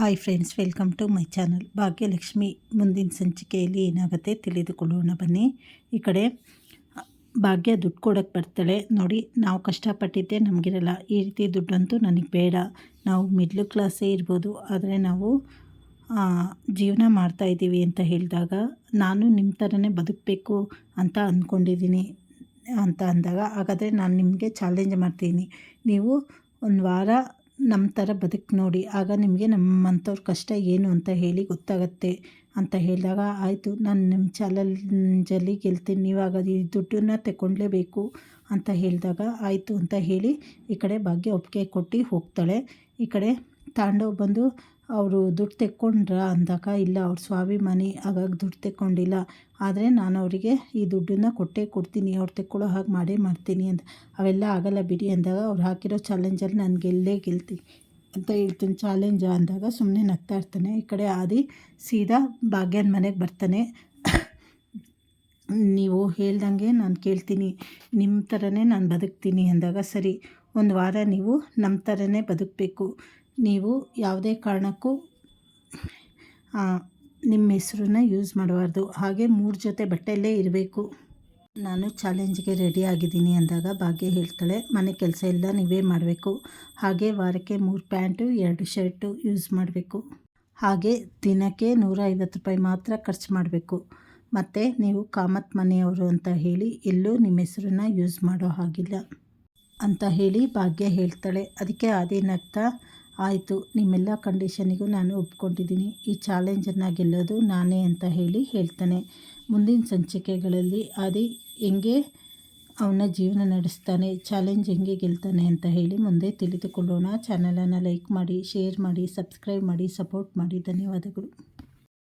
Hi friends welcome to my channel Bhagyalakshmi ಮುಂದಿನ ಸಂಚಿಕೆಯಲ್ಲಿ ಏನಾಗುತ್ತೆ ತಿಳಿದುಕೊಳ್ಳೋಣ ಬನ್ನಿ. ಈ ಕಡೆ, ಭಾಗ್ಯ ದುಡ್ಡು ಕೊಡೋಕ್ಕೆ ಬರ್ತಾಳೆ. ನೋಡಿ, ನಾವು ಕಷ್ಟಪಟ್ಟಿದ್ದೆ ನಮಗಿರಲ್ಲ. ಈ ರೀತಿ ದುಡ್ಡಂತೂ ನನಗೆ ಬೇಡ. ನಾವು ಮಿಡ್ಲ್ ಕ್ಲಾಸೇ ಇರ್ಬೋದು. ಆದರೆ ನಾವು ಜೀವನ ಮಾಡ್ತಾ ಇದ್ದೀವಿ ಅಂತ ಹೇಳಿದಾಗ, ನಾನು ನಿಮ್ಮ ಥರನೇ ಬದುಕಬೇಕು ಅಂತ ಅಂದ್ಕೊಂಡಿದ್ದೀನಿ ಅಂತ ಅಂದಾಗ, ಹಾಗಾದರೆ ನಾನು ನಿಮಗೆ ಚಾಲೆಂಜ್ ಮಾಡ್ತೀನಿ. ನೀವು ಒಂದು ವಾರ ನಮ್ಮ ಥರ ಬದುಕು ನೋಡಿ. ಆಗ ನಿಮಗೆ ನಮ್ಮಂಥವ್ರ ಕಷ್ಟ ಏನು ಅಂತ ಹೇಳಿ ಗೊತ್ತಾಗತ್ತೆ. ಅಂತ ಹೇಳಿದಾಗ, ಆಯಿತು, ನಾನು ನಿಮ್ಮ ಚಾಲೆಂಜಲ್ಲಿ ಗೆಲ್ತೀನಿ. ನೀವಾಗ ಈ ದುಡ್ಡನ್ನು ತಗೊಳ್ಳೇಬೇಕು ಅಂತ ಹೇಳಿದಾಗ, ಆಯಿತು, ಅಂತ ಹೇಳಿ ಈ ಕಡೆ ಭಾಗ್ಯ ಒಪ್ಪಿಗೆ ಕೊಟ್ಟು ಹೋಗ್ತಾಳೆ. ಈ ಕಡೆ ತಾಂಡವ್ ಬಂದು ಅವರು ದುಡ್ಡು ತೆಕ್ಕೊಂಡ್ರ ಅಂದಾಗ ಇಲ್ಲ, ಅವ್ರ ಸ್ವಾಭಿಮಾನಿ ಹಾಗಾಗಿ ದುಡ್ಡು ತೆಕ್ಕೊಂಡಿಲ್ಲ. ಆದರೆ ನಾನು ಅವರಿಗೆ ಈ ದುಡ್ಡನ್ನ ಕೊಟ್ಟೇ ಕೊಡ್ತೀನಿ, ಅವ್ರು ತೆಕ್ಕೊಳ್ಳೋ ಹಾಗೆ ಮಾಡೇ ಮಾಡ್ತೀನಿ ಅಂತ ಅವೆಲ್ಲ ಆಗಲ್ಲ ಬಿಡಿ ಅಂದಾಗ ಅವ್ರು ಹಾಕಿರೋ ಚಾಲೆಂಜಲ್ಲಿ ನಾನು ಗೆಲ್ಲೇ ಗೆಲ್ತಿ ಅಂತ ಹೇಳ್ತೀನಿ. ಚಾಲೆಂಜ ಅಂದಾಗ ಸುಮ್ಮನೆ ನಗ್ತಾ ಇರ್ತಾನೆ. ಈ ಕಡೆ ಆದಿ ಸೀದಾ ಭಾಗ್ಯನ ಮನೆಗೆ ಬರ್ತಾನೆ. ನೀವು ಹೇಳ್ದಂಗೆ ನಾನು ಕೇಳ್ತೀನಿ ನಿಮ್ಮ ಥರನೇ ನಾನು ಬದುಕ್ತೀನಿ ಅಂದಾಗ ಸರಿ, ಒಂದು ವಾರ ನೀವು ನಮ್ಮ ಥರನೇ ಬದುಕಬೇಕು. ನೀವು ಯಾವುದೇ ಕಾರಣಕ್ಕೂ ನಿಮ್ಮ ಹೆಸ್ರನ್ನ ಯೂಸ್ ಮಾಡಬಾರ್ದು. ಹಾಗೆ ಮೂರು ಜೊತೆ ಬಟ್ಟೆಯಲ್ಲೇ ಇರಬೇಕು. ನಾನು ಚಾಲೆಂಜ್ಗೆ ರೆಡಿ ಆಗಿದ್ದೀನಿ ಅಂದಾಗ ಭಾಗ್ಯ ಹೇಳ್ತಾಳೆ, ಮನೆ ಕೆಲಸ ಎಲ್ಲ ನೀವೇ ಮಾಡಬೇಕು. ಹಾಗೆ ವಾರಕ್ಕೆ ಮೂರು ಪ್ಯಾಂಟು, ಎರಡು ಶರ್ಟು ಯೂಸ್ ಮಾಡಬೇಕು. ಹಾಗೆ ದಿನಕ್ಕೆ ನೂರ ಐವತ್ತು ರೂಪಾಯಿ ಮಾತ್ರ ಖರ್ಚು ಮಾಡಬೇಕು. ಮತ್ತು ನೀವು ಕಾಮತ್ ಮನೆಯವರು ಅಂತ ಹೇಳಿ ಎಲ್ಲೂ ನಿಮ್ಮ ಹೆಸರನ್ನ ಯೂಸ್ ಮಾಡೋ ಹಾಗಿಲ್ಲ ಅಂತ ಹೇಳಿ ಭಾಗ್ಯ ಹೇಳ್ತಾಳೆ. ಅದಕ್ಕೆ ಅದೇನಾಗ್ತಾ ಆಯಿತು, ನಿಮ್ಮೆಲ್ಲ ಕಂಡೀಷನಿಗೂ ನಾನು ಒಪ್ಕೊಂಡಿದ್ದೀನಿ. ಈ ಚಾಲೆಂಜನ್ನು ಗೆಲ್ಲೋದು ನಾನೇ ಅಂತ ಹೇಳಿ ಹೇಳ್ತಾನೆ. ಮುಂದಿನ ಸಂಚಿಕೆಗಳಲ್ಲಿ ಆದಿ ಹೆಂಗೆ ಅವನ ಜೀವನ ನಡೆಸ್ತಾನೆ, ಚಾಲೆಂಜ್ ಹೆಂಗೆ ಗೆಲ್ತಾನೆ ಅಂತ ಹೇಳಿ ಮುಂದೆ ತಿಳಿದುಕೊಳ್ಳೋಣ. ಚಾನಲನ್ನು ಲೈಕ್ ಮಾಡಿ, ಶೇರ್ ಮಾಡಿ, ಸಬ್ಸ್ಕ್ರೈಬ್ ಮಾಡಿ, ಸಪೋರ್ಟ್ ಮಾಡಿ. ಧನ್ಯವಾದಗಳು.